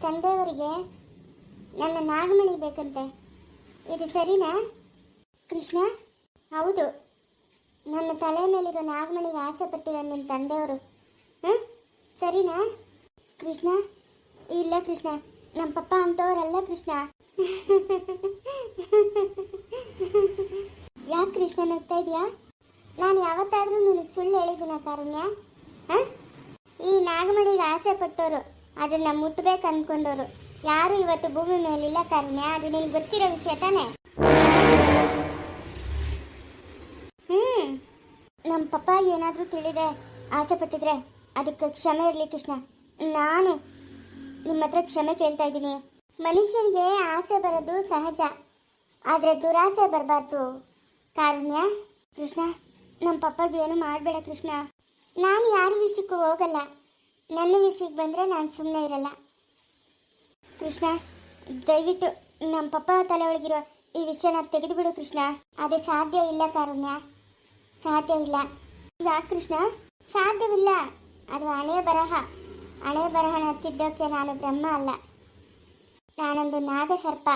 ತಂದೆಯವರಿಗೆ ನನ್ನ ನಾಗಮಣಿ ಬೇಕಂತೆ. ಇದು ಸರಿನಾ? ಕೃಷ್ಣ? ಹೌದು. ನನ್ನ ತಲೆ ಮೇಲಿರೋ ನಾಗಮಣಿಗೆ ಆಸೆ ಪಟ್ಟಿರೋ ನಿಮ್ಮ ತಂದೆಯವರು. ಹಾಂ? ಸರಿನಾ? ಕೃಷ್ಣ? ಇಲ್ಲ ಕೃಷ್ಣ. ನಮ್ಮ ಪಪ್ಪ ಅಂತವರಲ್ಲ ಕೃಷ್ಣ. ಯಾಕೆ ಕೃಷ್ಣ ನಗ್ತಾ ಇದೆಯಾ? ನಾನು ಯಾವತ್ತಾದರೂ ನಿನಗೆ ಸುಳ್ಳು ಹೇಳಿದ್ದೀನ ಕಾರುಣ್ಯ ಹಾಂ? ಈ ನಾಗಮಣಿಗೆ ಆಸೆ ಪಟ್ಟವರು ಅದನ್ನ ಮುಟ್ಬೇಕು ಅಂದ್ಕೊಂಡವರು ಯಾರು ಇವತ್ತು ಭೂಮಿ ಮೇಲಿಲ್ಲ ಕರ್ಮ್ಯ ಅದು ನಿನಗೆ ಗೊತ್ತಿರೋ ವಿಷಯ ತಾನೇ? ಹ್ಮ್. ನಮ್ಮ ಪಪ್ಪ ಏನಾದರೂ ತಿಳಿದೆ ಆಸೆ ಪಟ್ಟಿದ್ರೆ ಅದಕ್ಕೆ ಕ್ಷಮೆ ಇರಲಿ ಕೃಷ್ಣ. ನಾನು ನಿಮ್ಮ ಹತ್ರ ಕ್ಷಮೆ ಕೇಳ್ತಾ ಇದ್ದೀನಿ. ಮನುಷ್ಯನಿಗೆ ಆಸೆ ಬರೋದು ಸಹಜ. ಆದರೆ ದುರಾಸೆ ಬರಬಾರ್ದು. ಕಾರುಣ್ಯ, ಕೃಷ್ಣ ನಮ್ಮ ಪಪ್ಪಗೆ ಏನು ಮಾಡಬೇಡ ಕೃಷ್ಣ. ನಾನು ಯಾರ ವಿಷಯಕ್ಕೂ ಹೋಗಲ್ಲ. ನನ್ನ ವಿಷಯಕ್ಕೆ ಬಂದರೆ ನಾನು ಸುಮ್ಮನೆ ಇರಲ್ಲ. ಕೃಷ್ಣ, ದಯವಿಟ್ಟು ನಮ್ಮ ಪಪ್ಪ ತಲೆ ಒಳಗಿರೋ ಈ ವಿಷಯನ ತೆಗೆದುಬಿಡು ಕೃಷ್ಣ. ಅದು ಸಾಧ್ಯ ಇಲ್ಲ ಕಾರುಣ್ಯ. ಸಾಧ್ಯ ಇಲ್ಲ. ಯಾಕೆ ಕೃಷ್ಣ, ಸಾಧ್ಯವಿಲ್ಲ. ಅದು ಹಣೆ ಬರಹ. ಹಣೆ ಬರಹನ ತಿದ್ದೋಕೆ ನಾನು ಬ್ರಹ್ಮ ಅಲ್ಲ. ನಾನೊಂದು ನಾಗಸರ್ಪ.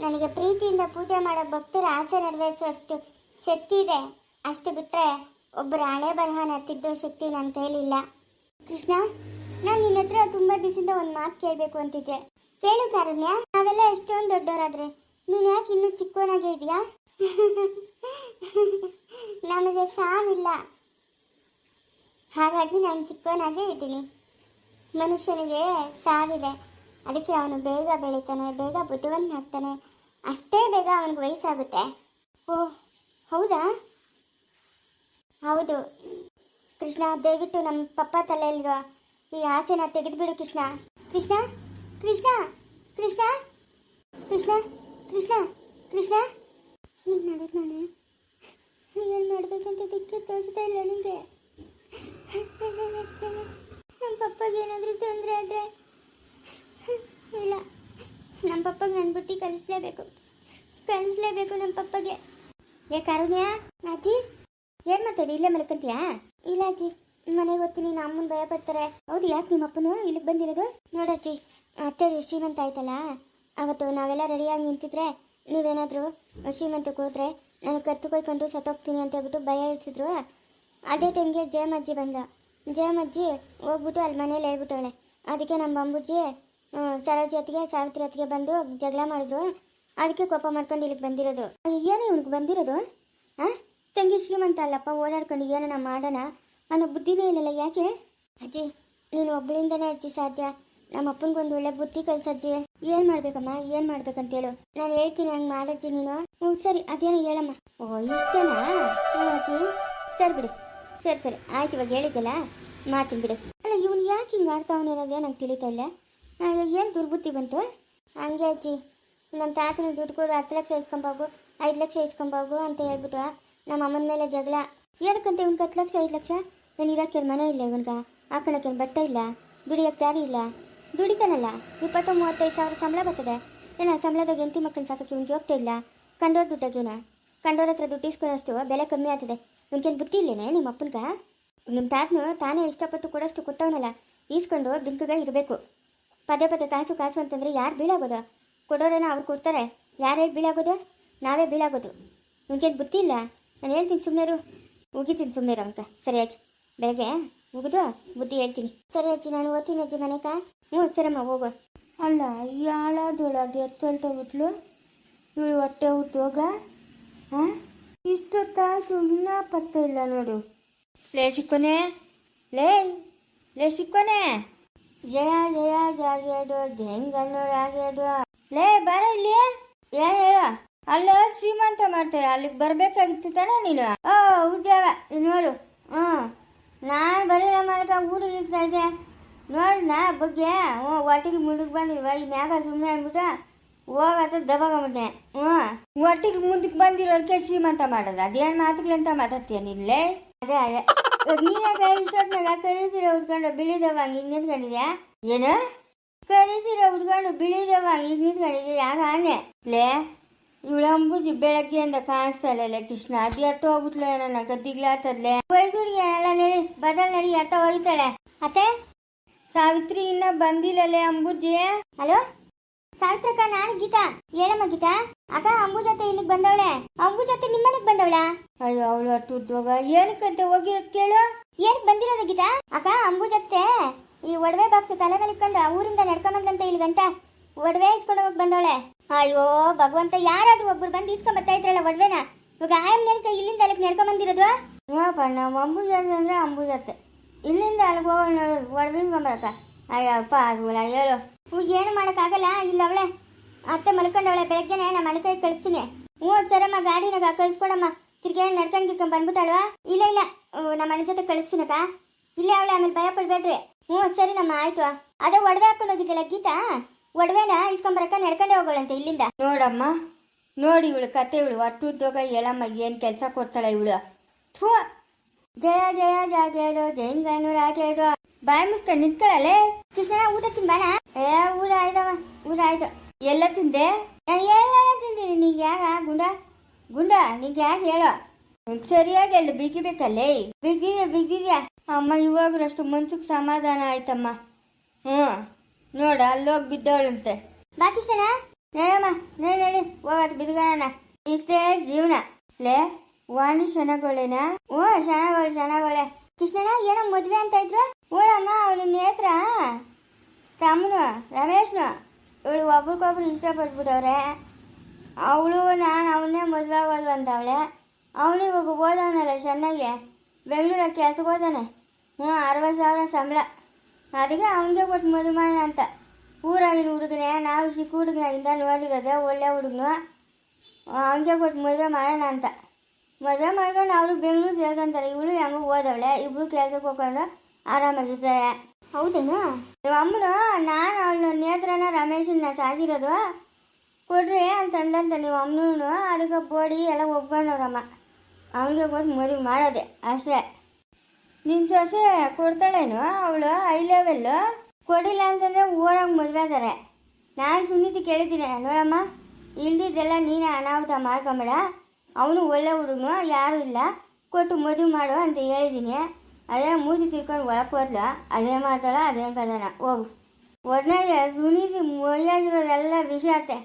ನನಗೆ ಪ್ರೀತಿಯಿಂದ ಪೂಜೆ ಮಾಡೋ ಭಕ್ತರ ಆಸೆ ನೆರವೇರಿಸುವಷ್ಟು ಶಕ್ತಿ ಇದೆ. ಅಷ್ಟು ಬಿಟ್ಟರೆ ಒಬ್ಬರು ಹಣೆ ಬರಹನ ತಿದ್ದೋ ಶಕ್ತಿ ನನ್ನ ಕೈಲಿಲ್ಲ. ಕೃಷ್ಣ, ನಾನು ನಿನ್ನ ಹತ್ರ ತುಂಬಾ ದಿವಸದಿಂದ ಒಂದು ಮಾತು ಕೇಳಬೇಕು ಅಂತಿದ್ದೆ. ಕೇಳು ಕಾರಣ್ಯ, ನಾವೆಲ್ಲ ಎಷ್ಟೊಂದು ದೊಡ್ಡವರಾದ್ರೆ ನೀನು ಯಾಕೆ ಇನ್ನೂ ಚಿಕ್ಕವನಾಗೆ ಇದೆಯಾ? ನಮಗೆ ಸಾವಿಲ್ಲ. ಹಾಗಾಗಿ ನಾನು ಚಿಕ್ಕವನಾಗೇ ಇದ್ದೀನಿ. ಮನುಷ್ಯನಿಗೆ ಸಾವಿದೆ. ಅದಕ್ಕೆ ಅವನು ಬೇಗ ಬೆಳೀತಾನೆ, ಬೇಗ ಬುದ್ಧಿವಂತನಾಗ್ತಾನೆ ಅಷ್ಟೇ ಬೇಗ ಅವನಿಗೆ ವಯಸ್ಸಾಗುತ್ತೆ. ಓ ಹೌದಾ? ಹೌದು. ಕೃಷ್ಣ, ದಯವಿಟ್ಟು ನಮ್ಮ ಪಪ್ಪ ತಲೆಯಲ್ಲಿರುವ ಈ ಆಸೆನ ತೆಗೆದುಬಿಡು ಕೃಷ್ಣ. ಕೃಷ್ಣ ಕೃಷ್ಣ ಕೃಷ್ಣ ಕೃಷ್ಣ ಕೃಷ್ಣ ಕೃಷ್ಣ. ಏನು ಮಾಡೋದು ನಾನು? ಏನು ಮಾಡಬೇಕಂತ ದಿಕ್ಕಿ ತೋರಿಸ್ತಾ ಇಲ್ಲ ನಿಮಗೆ ನಮ್ಮ ಪಪ್ಪಗೆ ಏನಾದರೂ ತೊಂದರೆ ಆದರೆ ಇಲ್ಲ. ನಮ್ಮ ಪಪ್ಪಗೆ ನನ್ನ ಬುಟ್ಟಿ ಕಲಿಸ್ಲೇಬೇಕು. ಕಲಿಸ್ಲೇಬೇಕು ನಮ್ಮ ಪಪ್ಪಗೆ. ಏ, ಕಾರುಣ್ಯ ಅಜ್ಜಿ ಏನು ಮಾಡ್ತಾ ಇಲ್ಲೇ ಮಲ್ಕೊಂತೀಯಾ? ಇಲ್ಲ ಅಜ್ಜಿ ಮನೆಗೆ ಹೋಗ್ತೀನಿ ನಮ್ಮ ಅಮ್ಮನ ಭಯ ಪಡ್ತಾರೆ. ಹೌದು, ಯಾಕೆ ನಿಮ್ಮ ಅಪ್ಪನು ಇಲ್ಲಿಗೆ ಬಂದಿರೋದು? ನೋಡಜ್ಜಿ ಅತ್ತೆ ಶ್ರೀಮಂತ ಆಯ್ತಲ್ಲ? ಅವತ್ತು ನಾವೆಲ್ಲ ರೆಡಿಯಾಗಿ ನಿಂತಿದ್ರೆ, ನೀವೇನಾದರೂ ಶ್ರೀಮಂತಕ್ಕೆ ಹೋದ್ರೆ ನಾನು ಕತ್ತು ಕೊಯ್ಕೊಂಡು ಸತ್ತೋಗ್ತೀನಿ ಅಂತ ಹೇಳ್ಬಿಟ್ಟು ಭಯ ಇಡ್ಸಿದ್ರು ಅದೇ ಟೈಮ್ಗೆ ಜಯಮಜ್ಜಿ ಬಂದ. ಜಯಮಜ್ಜಿ ಹೋಗ್ಬಿಟ್ಟು ಅಲ್ಲಿ ಮನೇಲಿ ಹೇಳ್ಬಿಟ್ಟವಳೆ. ಅದಕ್ಕೆ ನಮ್ಮ ಬಂಬುಜ್ಜಿ ಸರೋಜಿ ಅತ್ತಿಗೆ, ಸಾವಿತ್ರಿ ಅತ್ತಿಗೆ ಬಂದು ಜಗಳ ಮಾಡಿದ್ರು. ಅದಕ್ಕೆ ಕೋಪ ಮಾಡ್ಕೊಂಡು ಇಲ್ಲಿಗೆ ಬಂದಿರೋದು. ಏನು ಇವ್ನಿಗೆ ಬಂದಿರೋದು? ಹಾಂ ತಂಗಿ ಶ್ರೀಮಂತ ಅಲ್ಲಪ್ಪ, ಓಡಾಡ್ಕೊಂಡು ಏನನ ಮಾಡೋಣ? ಅನ್ನೋ ಬುದ್ಧಿನೇ ಇಲ್ಲಲ್ಲ, ಯಾಕೆ? ಅಜ್ಜಿ, ನೀನು ಒಬ್ಬಳಿಂದನೇ ಅಜ್ಜಿ ಸಾಧ್ಯ. ನಮ್ಮ ಅಪ್ಪನಿಗೊಂದು ಒಳ್ಳೆ ಬುದ್ಧಿ ಕಲ್ಸಜ್ಜಿ ಏನು ಮಾಡ್ಬೇಕಮ್ಮ? ಏನು ಮಾಡ್ಬೇಕಂತ ಹೇಳು ನಾನು ಹೇಳ್ತೀನಿ, ಹಂಗೆ ಮಾಡಜ್ಜಿ ನೀನು. ಹ್ಞೂ, ಸರಿ, ಅದೇನೋ ಹೇಳಮ್ಮ. ಓ, ಇಷ್ಟೇನಾ? ಹ್ಞೂ ಅಜ್ಜಿ. ಸರಿ ಬಿಡು. ಸರಿ ಸರಿ. ಆಯ್ತು, ಇವಾಗ ಹೇಳಿದ್ದಲ್ಲ ಮಾಡ್ತೀನಿ ಬಿಡು. ಅಲ್ಲ, ಇವನು ಯಾಕೆ ಹಿಂಗೆ ಆಡ್ತಾವನಿರೋದೇ ನಂಗೆ ತಿಳಿತಾ ಇಲ್ಲ? ಏನು ದುರ್ಬುದ್ಧಿ ಬಂತು? ಹಂಗೆ ಅಜ್ಜಿ. ನಮ್ಮ ತಾತನ ದುಡ್ಡು ಕೊಡು, ಹತ್ತು ಲಕ್ಷ ಇಸ್ಕೊಂಬಾಗು, ಐದು ಲಕ್ಷ ಇಸ್ಕೊಂಬಾಗು ಅಂತ ಹೇಳ್ಬಿಟ್ಟು ನಮ್ಮ ಅಮ್ಮನ ಮೇಲೆ ಜಗಳ. ಏನಕ್ಕಂತ ಇವ್ನಿಗೆ ಹತ್ತು ಲಕ್ಷ, ಐದು ಲಕ್ಷ? ನಾನು ಇರೋಕ್ಕೆ ಮನೆ ಇಲ್ಲ ಇವನ್ಗ. ಹಾಕೊಳಕ್ಕೆ ಬಟ್ಟೆ ಇಲ್ಲ? ದುಡಿಯೋಕ್ಕೆ ದಾರಿ ಇಲ್ಲ? ದುಡಿತಾನಲ್ಲ? ಇಪ್ಪತ್ತು ಮೂವತ್ತೈದು ಸಾವಿರ ಸಂಬಳ ಬರ್ತದೆ. ಏನ ಸಂಬಳದಾಗ ಎಂಟಿ ಮಕ್ಕಳನ್ನ ಸಾಕಕ್ಕೆ ಇವ್ನಿಗೆ ಹೋಗ್ತಾ ಇಲ್ಲ? ಕಂಡೋರ್ ದುಡ್ಡಾಗೇನ ಕಂಡೋರ ಹತ್ರ ದುಡ್ಡು ಇಸ್ಕೊಳ್ಳೋಷ್ಟು ಬೆಲೆ ಕಮ್ಮಿ ಆಗ್ತದೆ. ಇವ್ನಿಗೇನು ಬುದ್ಧಿ ಇಲ್ಲೇನೆ ನಿಮ್ಮ ಅಪ್ಪನ್ಗ? ನಿಮ್ಮ ತಾತನು ತಾನೇ ಇಷ್ಟಪಟ್ಟು ಕೊಡೋಷ್ಟು ಕೊಟ್ಟವನಲ್ಲ. ಈಸ್ಕೊಂಡು ಬಿಂಕುಗ ಇರಬೇಕು. ಪದೇ ಪದೇ ಕಾಸು ಕಾಸು ಅಂತಂದರೆ ಯಾರು ಬೀಳಾಗೋದು? ಕೊಡೋರೇನೋ ಅವ್ರು ಕೊಡ್ತಾರೆ. ಯಾರು ಹೇಳಿ ಬೀಳಾಗೋದು? ನಾವೇ ಬೀಳಾಗೋದು. ನಿಮ್ಗೇನು ಬುದ್ಧಿ ಇಲ್ಲ? ನಾನು ಹೇಳ್ತೀನಿ ಸುಮ್ಮನೆ ಉಗಿತೀನಿ ಸುಮ್ಮನೆ ಅಂತ. ಸರಿಯಾಗಿ. ಬೆಳಗ್ಗೆ ಉಗಿದು ಬುದ್ಧಿ ಹೇಳ್ತೀನಿ. ಸರಿ ಅಜ್ಜಿ ನಾನು ಓದ್ತೀನಿ ಅಜ್ಜಿ ಮನೆಕ ಹ್ಞೂ ಸರಮ್ಮ ಹೋಗು. ಅಲ್ಲ ಈ ಹಾಳಾದೊಳಗೆ ಎತ್ತೊಳ್ಟೋಗ್ಬಿಟ್ಲು ಇವಳು ಹೊಟ್ಟೆ ಹುಟ್ಟೋಗ ಹಾಂ ಇಷ್ಟೊತ್ತಾಯ್ತು ಇನ್ನೂ ಪತ್ತೆ ಇಲ್ಲ ನೋಡು. ಲೇ ಸಿಕ್ಕೋನೆ ಲೇ ಲೇ ಸಿಕ್ಕೋನೆ ಜಯ ಜಯ ಜಾಗೇಡು ಜಯಂಗನ್ನೋರಾಗೇಡು ಲೇ ಬರ ಇಲ್ಲಿ. ಏ ಹೇಳ? ಅಲ್ಲ, ಶ್ರೀಮಂತ ಮಾಡ್ತಾರೆ, ಅಲ್ಲಿಗೆ ಬರ್ಬೇಕಾಗಿತ್ತು ತಾನೇ ನೀನು? ಓ, ಉದ್ಯೋಗ, ನೋಡು, ಹ್ಞೂ. ನಾನು ಬರೀ ಮಾಡಕ ಊರಿಗೆ ಇರ್ತಾ ಇದ್ದೆ. ನೋಡಿನ ಬಗ್ಗೆ, ಹ್ಞೂ, ಒಟ್ಟಿಗೆ ಮುಂದಕ್ಕೆ ಬಂದಿಲ್ವ ಇನ್ಯಾಗ ಸುಮ್ಮನೆ ಅಂದ್ಬಿಟ್ಟು ಹೋಗತ್ತ ದಬಾಗಬಿಟ್ಟೆ ಹ್ಞೂ. ಒಟ್ಟಿಗೆ ಮುಂದಕ್ಕೆ ಬಂದಿರೋರ್ಗೆ ಶ್ರೀಮಂತ ಮಾಡೋದು. ಅದೇನು ಮಾತುಗಳಂತ ಮಾತಾಡ್ತೀಯ ನಿಲ್ಲೇ ಅದೇ ಅದೇ. ನೀನಾಗ ಇಷ್ಟೊತ್ತಿನಾಗ ಕರೀಸಿರ ಉಟ್ಕೊಂಡು ಬಿಳಿದವ ಹಿಂಗೆ ನಿಂತ್ಕೊಂಡಿದ್ಯಾ? ಏನು? ಕರೀಸಿರ ಉಟ್ಕೊಂಡು ಬಿಳಿದವ ಹಿಂಗೆ ನಿಂತ್ಕೊಂಡಿದ್ಯಾ? ಯಾಕ ಆನೆ? ಲೇ ಇವಳ ಅಂಬುಜಿ ಬೆಳಗ್ಗೆಯಿಂದ ಕಾಣಿಸ್ತಾ ಇಲ್ಲ ಕೃಷ್ಣ. ಅದು ಎತ್ತ ಹೋಗ್ಬಿಟ್ಲು ನನ್ನ ಗದ್ದಿಗ್ಲಾತದ್ಲೆ ವಯಸ್ಸುಡಿಗೆ ಎಲ್ಲ ನಡಿ, ಬದಲ್ ನಡಿ ಎತ್ತ ಹೋಗ್ತಾಳೆ ಅತ್ತೆ? ಸಾವಿತ್ರಿ ಇನ್ನ ಬಂದಿಲ್ಲಲೇ ಅಂಬುಜಿ. ಹಲೋ? ಸಾವಿತ್ರಕ್ಕ, ನಾನು ಗೀತಾ. ಹೇಳಮ್ಮ ಗೀತಾ. ಅಕ್ಕ ಅಂಬುಜತೆ ಇಲ್ಲಿಗೆ ಬಂದವಳೆ. ಅಂಬುಜತೆ ನಿಮ್ಮನೆಗೆ ಬಂದವಳ? ಅಯ್ಯೋ, ಅವಳು ಅಟ್ಟು ಉದ್ವಾಗ ಏನಕ್ಕಂತೆ ಹೋಗಿರೋದ್ ಕೇಳು. ಏನಕ್ಕೆ ಬಂದಿರೋದು ಗೀತಾ? ಅಕ್ಕ ಅಂಬುಜತ್ತೆ ಈ ಒಡವೆ ಬಾಕ್ಸ್ ತಲೆ ಮೇಲೆ ಊರಿಂದ ನಡ್ಕೊಂಬಂದಂತೆ ಇಲ್ಲಿ ಗಂಟ. ಒಡವೆ ಇಸ್ಕೊಂಡು ಹೋಗಿ ಬಂದವಳೆ. ಅಯ್ಯೋ ಭಗವಂತ ಯಾರಾದ್ರೂ ಒಬ್ರು ಬಂದು ಇಸ್ಕೊಂಡ್ ಬರ್ತಾ ಇದ್ರಲ್ಲ ಒಡವೆನ? ಇವಾಗ ಆಯಮ್ ನೆನ್ಕ ಇಲ್ಲಿಂದ ಅಲ್ಲಿಗೆ ನಡ್ಕೊಂಬಂದಿರೋದು ನೋಡಪ್ಪ ನಾವು ಅಂಬುಜಾತೆ ಅಂದ್ರೆ ಅಂಬುಜಾತೆ ಇಲ್ಲಿಂದ ಅಲ್ಲಿಗೆ ಹೋಗೋಣ ಅಯ್ಯೋ ಅಯ್ಯಪ್ಪ ಅದು ಹೇಳು. ಹೂ ಏನು ಮಾಡೋಕ್ಕಾಗಲ್ಲ ಇಲ್ಲ ಅವಳೆ. ಅತ್ತೆ ಮಲ್ಕೊಂಡವಳೆ ಬೆಳಗ್ಗೆನೆ ನಮ್ಮ ಕೈ ಕಳಿಸ್ತೀನಿ. ಹ್ಞೂ ಸರಮ್ಮ ಗಾಡಿನಾಗ ಕಳಿಸ್ಕೊಡಮ್ಮ. ತಿರ್ಗೇನು ನಡ್ಕೊಂಡು ಗಿಡ್ಕೊಂಡು ಬಂದ್ಬಿಟ್ಟಾಳುವ ಇಲ್ಲ ಇಲ್ಲ. ನಮ್ಮ ಮನೆ ಜೊತೆ ಕಳಿಸ್ತೀನಕ್ಕ ಇಲ್ಲೇ ಅವಳೆ ಆಮೇಲೆ ಭಯ ಪಡ್ಬೇಡ್ರಿ. ಹ್ಞೂ ಸರಿ ನಮ್ಮ ಆಯ್ತು. ಅದೇ ಒಡವೆ ಹಾಕೊಂಡು ಹೋಗಿದ್ದಲ್ಲ ಗೀತಾ? ಒಡವೆನ ಇಸ್ಕೊಂಬರಕ್ಕ ನಡ್ಕೊಂಡೆ ಹೋಗೋಳಂತೆ ಇಲ್ಲಿಂದ. ನೋಡಮ್ಮ ನೋಡಿ ಇವಳು ಕತೆ ಇವಳು ಒಟ್ಟು ಉದ್ಯೋಗ ಹೇಳಮ್ಮ ಏನು ಕೆಲಸ ಕೊಡ್ತಾಳೆ ಇವಳು. ಥೂ ಜಯ ಜಯ ಜಾಗೇರೋ ಜೈನ್ ಗೈನು ರಾಜೇರೋ ಬಾಯಿ ಮುಸ್ಕೊಂಡು ನಿಂತ್ಕೊಳ್ಳಲೆ? ಕೃಷ್ಣ ಊಟ ತಿಂಬಾನ? ಏ ಊರ ಆಯ್ತವ ಊರ ಆಯ್ತು ಎಲ್ಲ ತಿಂದೆ? ಎಲ್ಲ ತಿಂದಿನಿ ನಿಂಗೆ ಯಾಕ ಗುಂಡ? ಗುಂಡ ನಿಂಗೆ ಯಾಕೆ ಹೇಳೋ? ಸರಿಯಾಗಿ ಹೇಳು ಬಿಗಿಬೇಕಲ್ಲೇ ಬಿಗಿದ್ಯಾ ಬಿಗಿದ್ಯಾ ಅಮ್ಮ ಇವಾಗ್ರಷ್ಟು ಮನ್ಸಿಗೆ ಸಮಾಧಾನ ಆಯ್ತಮ್ಮ. ಹ್ಞೂ ನೋಡ ಅಲ್ಲೋಗಿ ಬಿದ್ದವಳಂತೆ. ಬಾಕಿಷಣ ಕೃಷ್ಣ ನಡಮ್ಮ ನಡಿ ನಡಿ ಹೋಗತ್ ಬಿದ್ಕೊಳ್ಳೋಣ ಇಷ್ಟೇ ಜೀವನ. ಲೇ ವಾಣಿ ಶನಗೊಳೆನ ಓ ಶನಗೊಳ ಶನಗೊಳೆ ಕೃಷ್ಣಣ್ಣ ಏನೋ ಮದುವೆ ಅಂತ ಇದ್ರು? ಓಡಮ್ಮ ಅವಳು ನೇತ್ರ. ತಮ್ಮನು ರಮೇಶ್ನು. ಇವಳು ಒಬ್ರಿಗೊಬ್ರು ಇಷ್ಟಪಟ್ಬಿಟ್ಟವ್ರೆ ಅವಳು ನಾನು ಅವನ್ನೇ ಮದುವೆ ಆಗೋದು ಅಂತವಳೆ ಅವನು ಇವಾಗ ಓದವನಲ್ಲ ಚೆನ್ನಾಗಿ ಬೆಂಗಳೂರಾಗ ಕೆಲ್ಸಕ್ಕೆ ಹೋದಾನೆ ಹ್ಞೂ ಅರವತ್ತು ಸಾವಿರ ಸಂಬಳ. ಅದಕ್ಕೆ ಅವನಿಗೆ ಕೊಟ್ಟು ಮದುವೆ ಮಾಡೋಣ ಅಂತ. ಊರಾಗಿನ ಹುಡುಗನೇ ನಾವು ಚಿಕ್ಕ ಹುಡುಗನಾಗಿಂದ ನೋಡಿರೋದೆ ಒಳ್ಳೆ ಹುಡುಗನು. ಅವನಿಗೆ ಕೊಟ್ಟು ಮದುವೆ ಮಾಡೋಣ ಅಂತ. ಮದುವೆ ಮಾಡ್ಕೊಂಡು ಅವರು ಬೆಂಗಳೂರು ಸೇರ್ಕೊಂತಾರೆ. ಇವಳು ಹೆಂಗೂ ಓದವಳೆ. ಇಬ್ರು ಕೆಲಸಕ್ಕೆ ಹೋಗ್ಕೊಂಡು ಆರಾಮಾಗಿರ್ತಾರೆ. ಹೌದೇನು? ನಿಮ್ಮ ಅಮ್ಮನು ನಾನು ಅವಳನ್ನ ನೇತ್ರನ ರಮೇಶನ್ನ ಸಾಗಿರೋದು. ಕೊಡ್ರಿ ಅಂತಂದಂತ ನಿಮ್ಮ ಅಮ್ಮನೂ ಅದಕ್ಕೆ ಬೋಡಿ ಎಲ್ಲ ಒಪ್ಕೊಂಡವ್ರಮ್ಮ. ಅವನಿಗೆ ಕೊಟ್ಟು ಮದುವೆ ಮಾಡೋದೆ ಅಷ್ಟೇ. ನಿನ್ನ ಸೊಸೆ ಕೊಡ್ತಾಳೇನು ಅವಳು ಐ ಲೆವೆಲ್ ಕೊಡಿಲ್ಲ ಅಂತಂದ್ರೆ ಓಡೋಗಿ ಮದುವೆ ಆದರೆ. ನಾನು ಸುನೀತಿ ಕೇಳಿದ್ದೀನಿ, ನೋಡಮ್ಮ. ಇಲ್ದಿದ್ದೆಲ್ಲ ನೀನು ಅನಾಹುತ ಮಾಡ್ಕೊಂಬೇಡ. ಅವನು ಒಳ್ಳೆ ಹುಡುಗನು, ಯಾರೂ ಇಲ್ಲ. ಕೊಟ್ಟು ಮದುವೆ ಮಾಡು ಅಂತ ಹೇಳಿದ್ದೀನಿ. ಅದೇ ಮೂತಿ ತಿರ್ಕೊಂಡು ಒಳಕ್ಕೆ ಹೋದ್ಲ, ಅದೇ ಮಾತಾಡ ಅದೇ ಕದನ. ಹೋಗು. ಒಟ್ನಾಗೆ ಸುನೀತಿ ಮೊಯ್ಯಾಗಿರೋದೆಲ್ಲ ವಿಷ ಅತ್ತೆ.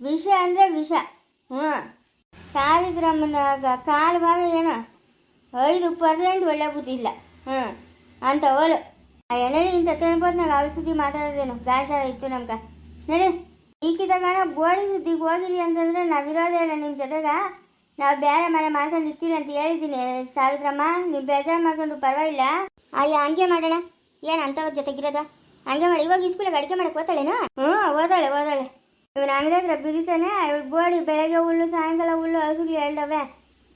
ವಿಷ ಅಂದರೆ ವಿಷ. ಹ್ಞೂ ಸಾವಿತ್ರಮ್ಮನಾಗ ಕಾಲು ಭಾಗ ಏನೋ. ಐದು ಪರ್ಸೆಂಟ್ ಒಳ್ಳೆ ಬುದ್ಧಿ ಇಲ್ಲ. ಹ್ಞೂ ಅಂತ ಓಲು ಆ ಎಣ್ಣೆ ಇಂಥ ತಿಳ್ಬೋದ್ನಾಗ ಅವಳ ಸುದ್ದಿ ಮಾತಾಡೋದೇನು? ಗಾಚಾರ ಇತ್ತು ನಮ್ಗೆ. ನಡಿ. ಈಕಿದಾಗ ಬೋಡಿ ಸುದ್ದಿಗೆ ಹೋಗಿರಿ ಅಂತಂದ್ರೆ ನಾವಿರೋದೇ ಇಲ್ಲ ನಿಮ್ಮ ಜೊತೆಗೆ. ನಾವು ಬೇರೆ ಮನೆ ಮಾಡ್ಕೊಂಡು ಇರ್ತೀರಿ ಅಂತ ಹೇಳಿದ್ದೀನಿ. ಸಾವಿತ್ರಮ್ಮ, ನೀವು ಬೇಜಾರು ಮಾಡ್ಕೊಂಡು ಪರವಾಗಿಲ್ಲ. ಅಯ್ಯ, ಹಂಗೆ ಮಾಡೋಣ. ಏನು ಅಂಥವ್ರ ಜೊತೆಗಿರೋದು? ಹಂಗೆ ಮಾಡಿ. ಇವಾಗ ಸ್ಕೂಲಿಗೆ ಅಡುಗೆ ಮಾಡಕ್ಕೆ ಹೋಗ್ತಾಳೇನು ಹ್ಞೂ ಓದಾಳೆ ಓದಾಳೆ ಇವನು ಅಂಗಡಿ ಹತ್ರ ಬಿಗಿತಾನೆ. ಇವಳು ಬೋಡಿ ಬೆಳಗ್ಗೆ ಹುಲ್ಲು, ಸಾಯಂಕಾಲ ಹುಲ್ಲು ಹಸುಗಿ ಹೇಳ್ದವೆ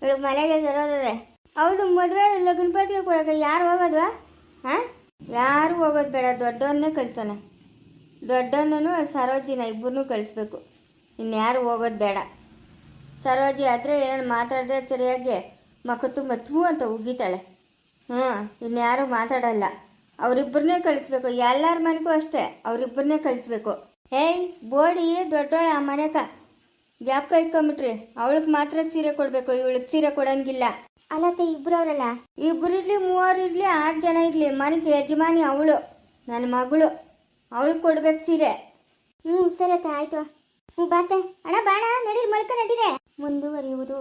ಇವಳು ಮನೆಗೆ ತರೋದದೆ ಅವಳು ಮದುವೆ ಲಗ್ನಪತಿಗೆ ಕೊಡೋಕೆ ಯಾರು ಹೋಗೋದು ಹಾಂ ಯಾರು ಹೋಗೋದು ಬೇಡ, ದೊಡ್ಡವನ್ನೇ ಕಳ್ಸೋಣ. ದೊಡ್ಡವನೂ ಸರೋಜಿನ ಇಬ್ಬರನ್ನೂ ಕಳಿಸ್ಬೇಕು. ಇನ್ಯಾರು ಹೋಗೋದು ಬೇಡ. ಸರೋಜಿ ಹತ್ರ ಏನಾದ್ರು ಮಾತಾಡಿದ್ರೆ ಸರಿಯಾಗಿ ಮಕ್ಕಳು ತುಂಬ ತೂ ಅಂತ ಉಗ್ಗಿತಾಳೆ ಹ್ಞೂ ಇನ್ಯಾರು ಮಾತಾಡಲ್ಲ. ಅವರಿಬ್ಬರನ್ನೇ ಕಳಿಸ್ಬೇಕು. ಎಲ್ಲರ ಮನೆಗೂ ಅಷ್ಟೇ, ಅವರಿಬ್ಬರನ್ನೇ ಕಳಿಸ್ಬೇಕು. ಏಯ್, ಬೋಡಿ ದೊಡ್ಡವಳೆ ಆ ಮನೆಕ. ಜ್ಞಾಪಕ ಇಟ್ಕೊಂಬಿಟ್ರಿ ಅವಳಿಗೆ ಮಾತ್ರ ಸೀರೆ ಕೊಡಬೇಕು, ಇವಳಿಗೆ ಸೀರೆ ಕೊಡಂಗಿಲ್ಲ. ಅಲ್ಲತ್ತೆ ಇಬ್ರು ಅವರಲ್ಲ ಇಬ್ರು ಇರ್ಲಿ ಮೂವರು ಇರ್ಲಿ ಆರು ಜನ ಇರ್ಲಿ. ಮನೆಗೆ ಯಜಮಾನಿ ಅವಳು ನನ್ನ ಮಗಳು. ಅವಳು ಕೊಡ್ಬೇಕು ಸೀರೆ. ಹ್ಞೂ ಸರಿ ಅತ್ತೆ ಆಯ್ತು. ಹ್ಞೂ ಬಾತೆ ಅಣ್ಣ ಬಾಣ ನಡೀರಿ ಮಲ್ಕ ನಡೀರೆ. ಮುಂದುವರಿಯುವುದು.